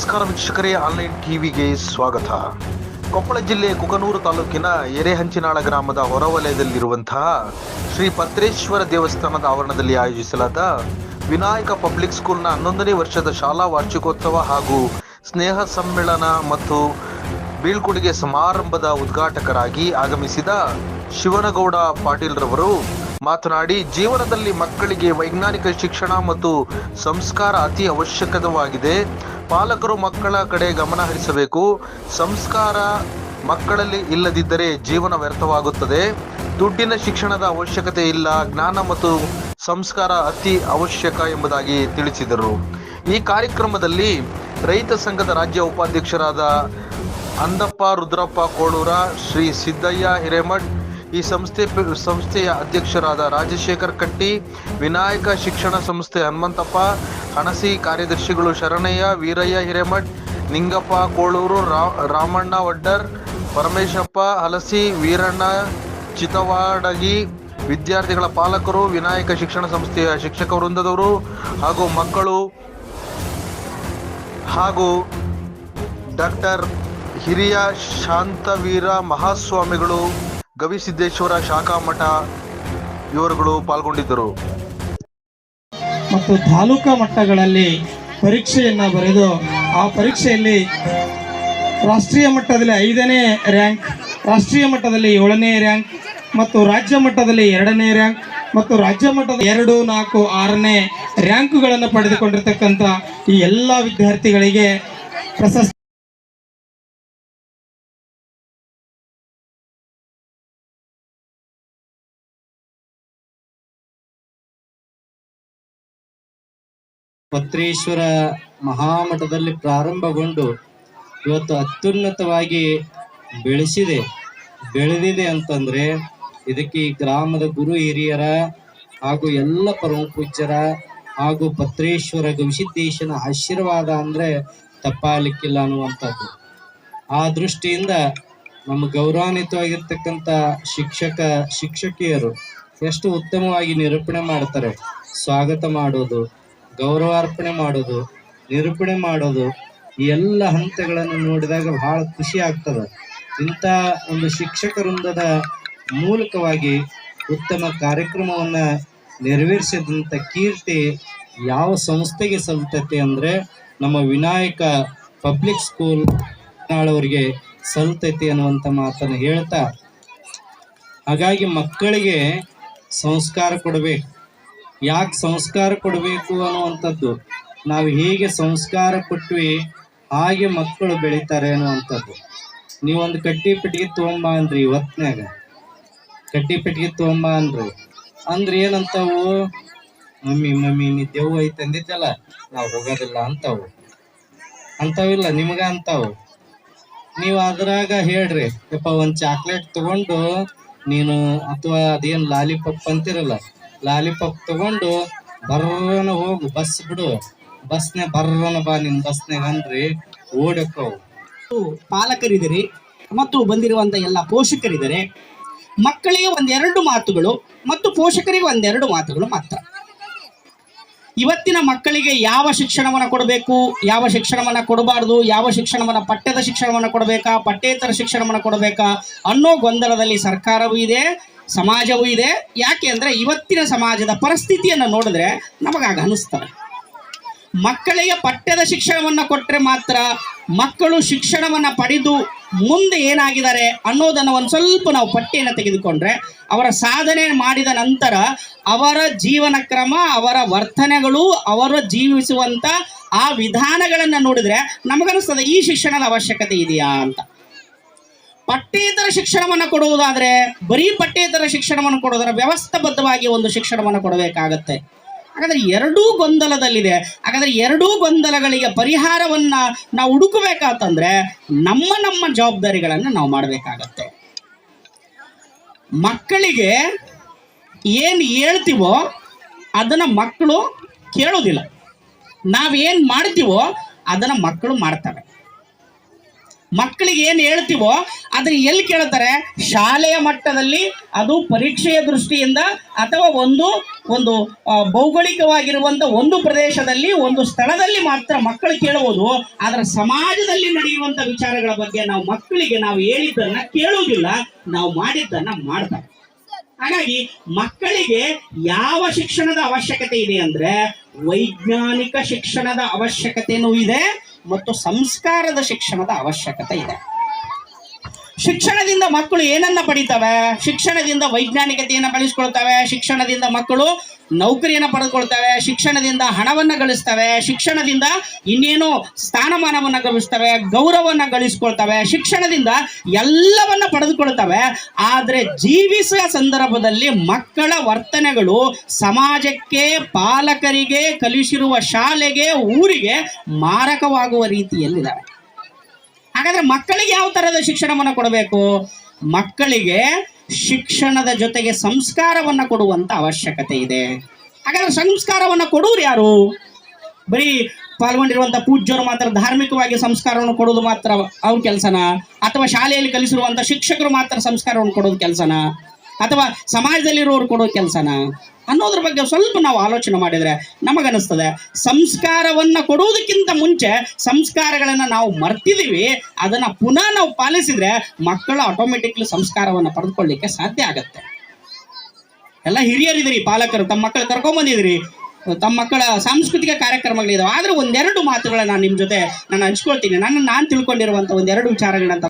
ನಮಸ್ಕಾರ ವೀಕ್ಷಕರೇ, ಆನ್ಲೈನ್ ಟಿವಿಗೆ ಸ್ವಾಗತ. ಕೊಪ್ಪಳ ಜಿಲ್ಲೆ ಕುಕನೂರು ತಾಲೂಕಿನ ಎರೆಹಂಚಿನಾಳ ಗ್ರಾಮದ ಹೊರವಲಯದಲ್ಲಿರುವಂತಹ ಶ್ರೀ ಪತ್ರೇಶ್ವರ ದೇವಸ್ಥಾನದ ಆವರಣದಲ್ಲಿ ಆಯೋಜಿಸಲಾದ ವಿನಾಯಕ ಪಬ್ಲಿಕ್ ಸ್ಕೂಲ್ನ ಹನ್ನೊಂದನೇ ವರ್ಷದ ಶಾಲಾ ವಾರ್ಷಿಕೋತ್ಸವ ಹಾಗೂ ಸ್ನೇಹ ಸಮ್ಮೇಳನ ಮತ್ತು ಬೀಳ್ಕೊಡುಗೆ ಸಮಾರಂಭದ ಉದ್ಘಾಟಕರಾಗಿ ಆಗಮಿಸಿದ ಶಿವನಗೌಡ ಪಾಟೀಲ್ರವರು ಮಾತನಾಡಿ, ಜೀವನದಲ್ಲಿ ಮಕ್ಕಳಿಗೆ ವೈಜ್ಞಾನಿಕ ಶಿಕ್ಷಣ ಮತ್ತು ಸಂಸ್ಕಾರ ಅತಿ ಅವಶ್ಯಕವಾಗಿದೆ. ಪಾಲಕರು ಮಕ್ಕಳ ಕಡೆ ಗಮನ ಹರಿಸಬೇಕು. ಸಂಸ್ಕಾರ ಮಕ್ಕಳಲ್ಲಿ ಇಲ್ಲದಿದ್ದರೆ ಜೀವನ ವ್ಯರ್ಥವಾಗುತ್ತದೆ. ದುಡ್ಡಿನ ಶಿಕ್ಷಣದ ಅವಶ್ಯಕತೆ ಇಲ್ಲ. ಜ್ಞಾನ ಮತ್ತು ಸಂಸ್ಕಾರ ಅತಿ ಅವಶ್ಯಕ ಎಂಬುದಾಗಿ ತಿಳಿಸಿದರು. ಈ ಕಾರ್ಯಕ್ರಮದಲ್ಲಿ ರೈತ ಸಂಘದ ರಾಜ್ಯ ಉಪಾಧ್ಯಕ್ಷರಾದ ಅಂದಪ್ಪ, ರುದ್ರಪ್ಪ ಕೋಳೂರ, ಶ್ರೀ ಸಿದ್ದಯ್ಯ ಹಿರೇಮಠ್, ಈ ಸಂಸ್ಥೆ ಸಂಸ್ಥೆಯ ಅಧ್ಯಕ್ಷರಾದ ರಾಜಶೇಖರ್ ಕಟ್ಟಿ, ವಿನಾಯಕ ಶಿಕ್ಷಣ ಸಂಸ್ಥೆ ಹನುಮಂತಪ್ಪ ಹಣಸಿ ಕಾರ್ಯದರ್ಶಿಗಳು ಶರಣಯ್ಯ, ವೀರಯ್ಯ ಹಿರೇಮಠ್, ನಿಂಗಪ್ಪ ಕೋಳೂರು ರಾಮಣ್ಣ ವಡ್ಡರ್, ಪರಮೇಶಪ್ಪ ಹಲಸಿ, ವೀರಣ್ಣ ಚಿತವಾಡಗಿ, ವಿದ್ಯಾರ್ಥಿಗಳ ಪಾಲಕರು, ವಿನಾಯಕ ಶಿಕ್ಷಣ ಸಂಸ್ಥೆಯ ಶಿಕ್ಷಕ ವೃಂದದವರು ಹಾಗೂ ಮಕ್ಕಳು ಹಾಗೂ ಡಾಕ್ಟರ್ ಹಿರಿಯ ಶಾಂತವೀರ ಮಹಾಸ್ವಾಮಿಗಳು ಗವಿಸಿದ್ದೇಶ್ವರ ಶಾಖಾ ಮಠ ಇವರುಗಳು ಪಾಲ್ಗೊಂಡಿದ್ದರು. ಮತ್ತು ತಾಲೂಕಾ ಮಟ್ಟಗಳಲ್ಲಿ ಪರೀಕ್ಷೆಯನ್ನು ಬರೆದು ಆ ಪರೀಕ್ಷೆಯಲ್ಲಿ ರಾಷ್ಟ್ರೀಯ ಮಟ್ಟದಲ್ಲಿ ಐದನೇ ರ್ಯಾಂಕ್, ರಾಷ್ಟ್ರೀಯ ಮಟ್ಟದಲ್ಲಿ ಏಳನೇ ರ್ಯಾಂಕ್ ಮತ್ತು ರಾಜ್ಯ ಮಟ್ಟದಲ್ಲಿ ಎರಡನೇ ರ್ಯಾಂಕ್ ಮತ್ತು ರಾಜ್ಯ ಮಟ್ಟದ ಎರಡು, ನಾಲ್ಕು, ಆರನೇ ರ್ಯಾಂಕುಗಳನ್ನು ಪಡೆದುಕೊಂಡಿರ್ತಕ್ಕಂಥ ಈ ಎಲ್ಲ ವಿದ್ಯಾರ್ಥಿಗಳಿಗೆ ಪ್ರಶಸ್ತಿ ಪತ್ರೇಶ್ವರ ಮಹಾಮಠದಲ್ಲಿ ಪ್ರಾರಂಭಗೊಂಡು ಇವತ್ತು ಅತ್ಯುನ್ನತವಾಗಿ ಬೆಳೆಸಿದೆ, ಬೆಳೆದಿದೆ ಅಂತಂದ್ರೆ ಇದಕ್ಕೆ ಈ ಗ್ರಾಮದ ಗುರು ಹಿರಿಯರ ಹಾಗೂ ಎಲ್ಲ ಪರಮ ಪೂಜ್ಯರ ಹಾಗೂ ಪತ್ರೇಶ್ವರ ಗವಿಸಿದ್ದೇಶನ ಆಶೀರ್ವಾದ ಅಂದ್ರೆ ತಪ್ಪಾಲಿಕ್ಕಿಲ್ಲ ಅನ್ನುವಂಥದ್ದು. ಆ ದೃಷ್ಟಿಯಿಂದ ನಮ್ಮ ಗೌರವಾನ್ವಿತವಾಗಿರ್ತಕ್ಕಂಥ ಶಿಕ್ಷಕ, ಶಿಕ್ಷಕಿಯರು ಎಷ್ಟು ಉತ್ತಮವಾಗಿ ನಿರೂಪಣೆ ಮಾಡ್ತಾರೆ, ಸ್ವಾಗತ ಮಾಡೋದು ಗೌರವಾರ್ಪಣೆ ಮಾಡೋದು, ನಿರೂಪಣೆ ಮಾಡೋದು, ಈ ಎಲ್ಲ ಹಂತಗಳನ್ನು ನೋಡಿದಾಗ ಬಹಳ ಖುಷಿ ಆಗ್ತದೆ. ಇಂಥ ಒಂದು ಶಿಕ್ಷಕ ವೃಂದದ ಮೂಲಕವಾಗಿ ಉತ್ತಮ ಕಾರ್ಯಕ್ರಮವನ್ನ ನೆರವೇರಿಸಿದಂಥ ಕೀರ್ತಿ ಯಾವ ಸಂಸ್ಥೆಗೆ ಸಲ್ತತೆ ಅಂದ್ರೆ ನಮ್ಮ ವಿನಾಯಕ ಪಬ್ಲಿಕ್ ಸ್ಕೂಲ್ ನಾಳವರಿಗೆ ಸಲ್ತೈತಿ ಅನ್ನುವಂಥ ಮಾತನ್ನು ಹೇಳ್ತಾ, ಹಾಗಾಗಿ ಮಕ್ಕಳಿಗೆ ಸಂಸ್ಕಾರ ಕೊಡಬೇಕು. ಯಾಕೆ ಸಂಸ್ಕಾರ ಕೊಡಬೇಕು ಅನ್ನುವಂಥದ್ದು? ನಾವು ಹೇಗೆ ಸಂಸ್ಕಾರ ಕೊಟ್ವಿ, ಹಾಗೆ ಮಕ್ಕಳು ಬೆಳೀತಾರೆ ಅನ್ನುವಂಥದ್ದು. ನೀವೊಂದು ಕಟ್ಟಿ ಪೆಟ್ಟಿಗೆ ತೊಗೊಂಬ ಅಂದ್ರಿ ಇವತ್ತಿನಾಗ ಕಟ್ಟಿ ಪೆಟ್ಟಿಗೆ ತೊಗೊಂಬ ಅಂದ್ರಿ. ಅಂದ್ರೆ ಏನಂತಾವು? ಮಮ್ಮಿ ಮಮ್ಮಿ, ನೀ ದೇವ್ ಐತೆ ಅಂದಿದ್ದಲ್ಲ ನಾವು ಹೋಗೋದಿಲ್ಲ ಅಂತಾವು. ಅಂತವಿಲ್ಲ, ನಿಮಗ ಅಂತಾವು. ನೀವು ಅದ್ರಾಗ ಹೇಳ್ರಿ, ಯಪ್ಪ ಒಂದು ಚಾಕ್ಲೇಟ್ ತಗೊಂಡು ನೀನು, ಅಥವಾ ಅದೇನು ಲಾಲಿಪಪ್ ಅಂತಿರಲ್ಲ ಲಾಲಿಪಾಪ್ ತಗೊಂಡು ಬರ್ರನ ಹೋಗು, ಬಸ್ ಬಿಡು. ಬಸ್ನೆ ಬರ್ರನ ಬಾ ನಿನ್ ಬಸ್ನಾಗ ಅಂದ್ರಿ ಓಡಕ್ಕವು. ಪಾಲಕರಿದಿರಿ ಮತ್ತು ಬಂದಿರುವಂತ ಎಲ್ಲ ಪೋಷಕರಿದ್ದಾರೆ. ಮಕ್ಕಳಿಗೆ ಒಂದೆರಡು ಮಾತುಗಳು, ಮತ್ತು ಪೋಷಕರಿಗೆ ಒಂದೆರಡು ಮಾತುಗಳು ಮಾತ್ರ. ಇವತ್ತಿನ ಮಕ್ಕಳಿಗೆ ಯಾವ ಶಿಕ್ಷಣವನ್ನು ಕೊಡಬೇಕು, ಯಾವ ಶಿಕ್ಷಣವನ್ನು ಕೊಡಬಾರ್ದು, ಯಾವ ಶಿಕ್ಷಣವನ್ನು ಪಠ್ಯದ ಶಿಕ್ಷಣವನ್ನು ಕೊಡಬೇಕಾ, ಪಠ್ಯೇತರ ಶಿಕ್ಷಣವನ್ನು ಕೊಡಬೇಕಾ ಅನ್ನೋ ಗೊಂದಲದಲ್ಲಿ ಸರ್ಕಾರವೂ ಇದೆ. ಸಮಾಜವೂ ಇದೆ. ಯಾಕೆ ಅಂದರೆ ಇವತ್ತಿನ ಸಮಾಜದ ಪರಿಸ್ಥಿತಿಯನ್ನು ನೋಡಿದ್ರೆ ನಮಗಾಗ ಅನಿಸ್ತದೆ ಮಕ್ಕಳಿಗೆ ಪಠ್ಯದ ಶಿಕ್ಷಣವನ್ನು ಕೊಟ್ಟರೆ ಮಾತ್ರ ಮಕ್ಕಳು ಶಿಕ್ಷಣವನ್ನು ಪಡೆದು ಮುಂದೆ ಏನಾಗಿದ್ದಾರೆ ಅನ್ನೋದನ್ನು ಒಂದು ಸ್ವಲ್ಪ ನಾವು ಪಟ್ಟಿಯನ್ನು ತೆಗೆದುಕೊಂಡ್ರೆ ಅವರ ಸಾಧನೆ ಮಾಡಿದ ನಂತರ ಅವರ ಜೀವನ ಕ್ರಮ, ಅವರ ವರ್ತನೆಗಳು, ಅವರು ಜೀವಿಸುವಂಥ ಆ ವಿಧಾನಗಳನ್ನು ನೋಡಿದರೆ ನಮಗನಿಸ್ತದೆ ಈ ಶಿಕ್ಷಣದ ಅವಶ್ಯಕತೆ ಇದೆಯಾ ಅಂತ. ಪಠ್ಯೇತರ ಶಿಕ್ಷಣವನ್ನು ಕೊಡುವುದಾದರೆ, ಬರೀ ಪಠ್ಯೇತರ ಶಿಕ್ಷಣವನ್ನು ಕೊಡೋದರ ವ್ಯವಸ್ಥಾಬದ್ಧವಾಗಿ ಒಂದು ಶಿಕ್ಷಣವನ್ನು ಕೊಡಬೇಕಾಗತ್ತೆ. ಹಾಗಾದರೆ ಎರಡೂ ಗೊಂದಲದಲ್ಲಿದೆ. ಹಾಗಾದರೆ ಎರಡೂ ಗೊಂದಲಗಳಿಗೆ ಪರಿಹಾರವನ್ನ ನಾವು ಹುಡುಕಬೇಕಂತಂದ್ರೆ, ನಮ್ಮ ನಮ್ಮ ಜವಾಬ್ದಾರಿಗಳನ್ನು ನಾವು ಮಾಡಬೇಕಾಗತ್ತೆ. ಮಕ್ಕಳಿಗೆ ಏನು ಹೇಳ್ತೀವೋ ಅದನ್ನು ಮಕ್ಕಳು ಕೇಳೋದಿಲ್ಲ ನಾವೇನು ಮಾಡ್ತೀವೋ ಅದನ್ನು ಮಕ್ಕಳು ಮಾಡ್ತವೆ ಮಕ್ಕಳಿಗೆ ಏನು ಹೇಳ್ತೀವೋ ಅದನ್ನ ಎಲ್ಲಿ ಕೇಳ್ತಾರೆ? ಶಾಲೆಯ ಮಟ್ಟದಲ್ಲಿ ಅದು ಪರೀಕ್ಷೆಯ ದೃಷ್ಟಿಯಿಂದ ಅಥವಾ ಒಂದು ಒಂದು ಭೌಗೋಳಿಕವಾಗಿರುವಂಥ ಒಂದು ಪ್ರದೇಶದಲ್ಲಿ, ಒಂದು ಸ್ಥಳದಲ್ಲಿ ಮಾತ್ರ ಮಕ್ಕಳು ಕೇಳುವುದು ಆದರೆ ಸಮಾಜದಲ್ಲಿ ನಡೆಯುವಂಥ ವಿಚಾರಗಳ ಬಗ್ಗೆ ನಾವು ಮಕ್ಕಳಿಗೆ ನಾವು ಹೇಳಿದ್ದನ್ನ ಕೇಳುವುದಿಲ್ಲ. ನಾವು ಮಾಡಿದ್ದನ್ನ ಮಾಡ್ತಾರೆ. ಹಾಗಾಗಿ ಮಕ್ಕಳಿಗೆ ಯಾವ ಶಿಕ್ಷಣದ ಅವಶ್ಯಕತೆ ಇದೆ ಅಂದ್ರೆ ವೈಜ್ಞಾನಿಕ ಶಿಕ್ಷಣದ ಅವಶ್ಯಕತೆಯೂ ಇದೆ. ಮತ್ತು ಸಂಸ್ಕಾರದ ಶಿಕ್ಷಣದ ಅವಶ್ಯಕತೆ ಇದೆ. ಶಿಕ್ಷಣದಿಂದ ಮಕ್ಕಳು ಏನನ್ನ ಪಡಿತವೆ? ಶಿಕ್ಷಣದಿಂದ ವೈಜ್ಞಾನಿಕತೆಯನ್ನು ಬೆಳೆಸ್ಕೊಳ್ತವೆ. ಶಿಕ್ಷಣದಿಂದ ಮಕ್ಕಳು ನೌಕರಿಯನ್ನು ಪಡೆದುಕೊಳ್ತವೆ. ಶಿಕ್ಷಣದಿಂದ ಹಣವನ್ನು ಗಳಿಸ್ತವೆ. ಶಿಕ್ಷಣದಿಂದ ಇನ್ನೇನು ಸ್ಥಾನಮಾನವನ್ನು ಗಳಿಸ್ತವೆ ಗೌರವವನ್ನು ಗಳಿಸ್ಕೊಳ್ತವೆ. ಶಿಕ್ಷಣದಿಂದ ಎಲ್ಲವನ್ನ ಪಡೆದುಕೊಳ್ತವೆ. ಆದರೆ ಜೀವಿಸುವ ಸಂದರ್ಭದಲ್ಲಿ ಮಕ್ಕಳ ವರ್ತನೆಗಳು ಸಮಾಜಕ್ಕೆ, ಪಾಲಕರಿಗೆ, ಕಲಿಸಿರುವ ಶಾಲೆಗೆ, ಊರಿಗೆ ಮಾರಕವಾಗುವ ರೀತಿಯಲ್ಲಿದ್ದಾವೆ ಹಾಗಾದ್ರೆ ಮಕ್ಕಳಿಗೆ ಯಾವ ತರಹದ ಶಿಕ್ಷಣವನ್ನು ಕೊಡಬೇಕು? ಮಕ್ಕಳಿಗೆ ಶಿಕ್ಷಣದ ಜೊತೆಗೆ ಸಂಸ್ಕಾರವನ್ನು ಕೊಡುವಂತ ಅವಶ್ಯಕತೆ ಇದೆ. ಹಾಗಾದ್ರೆ ಸಂಸ್ಕಾರವನ್ನು ಕೊಡುವರು ಯಾರು? ಬರೀ ಪಾಲ್ಗೊಂಡಿರುವಂಥ ಪೂಜ್ಯರು ಮಾತ್ರ ಧಾರ್ಮಿಕವಾಗಿ ಸಂಸ್ಕಾರವನ್ನು ಕೊಡೋದು ಮಾತ್ರ ಅವ್ರ ಕೆಲಸನ? ಅಥವಾ ಶಾಲೆಯಲ್ಲಿ ಕಲಿಸಿರುವಂಥ ಶಿಕ್ಷಕರು ಮಾತ್ರ ಸಂಸ್ಕಾರವನ್ನು ಕೊಡೋದು ಕೆಲಸನ? ಅಥವಾ ಸಮಾಜದಲ್ಲಿರೋರು ಕೊಡೋ ಕೆಲಸನ? ಅನ್ನೋದ್ರ ಬಗ್ಗೆ ಸ್ವಲ್ಪ ನಾವು ಆಲೋಚನೆ ಮಾಡಿದ್ರೆ ನಮಗನಿಸ್ತದೆ ಸಂಸ್ಕಾರವನ್ನ ಕೊಡುವುದಕ್ಕಿಂತ ಮುಂಚೆ ಸಂಸ್ಕಾರಗಳನ್ನ ನಾವು ಮರ್ತಿದೀವಿ, ಅದನ್ನ ಪುನಃ ನಾವು ಪಾಲಿಸಿದ್ರೆ ಮಕ್ಕಳು ಆಟೋಮೆಟಿಕ್ಲಿ ಸಂಸ್ಕಾರವನ್ನ ಪಡೆದುಕೊಳ್ಳಿಕ್ಕೆ ಸಾಧ್ಯ ಆಗತ್ತೆ. ಎಲ್ಲ ಹಿರಿಯರಿದ್ದೀರಿ, ಪಾಲಕರು, ತಮ್ಮ ಮಕ್ಕಳು ಕರ್ಕೊಂಬಂದಿದ್ದೀರಿ ತಮ್ಮ ಮಕ್ಕಳ ಸಾಂಸ್ಕೃತಿಕ ಕಾರ್ಯಕ್ರಮಗಳಿದಾವೆ. ಆದರೆ ಒಂದೆರಡು ಮಾತುಗಳನ್ನ ನಾನು ನಿಮ್ಮ ಜೊತೆ ನಾನು ಹಂಚ್ಕೊಳ್ತೀನಿ. ನನ್ನ ನಾನು ತಿಳ್ಕೊಂಡಿರುವಂಥ ಒಂದೆರಡು ವಿಚಾರಗಳನ್ನ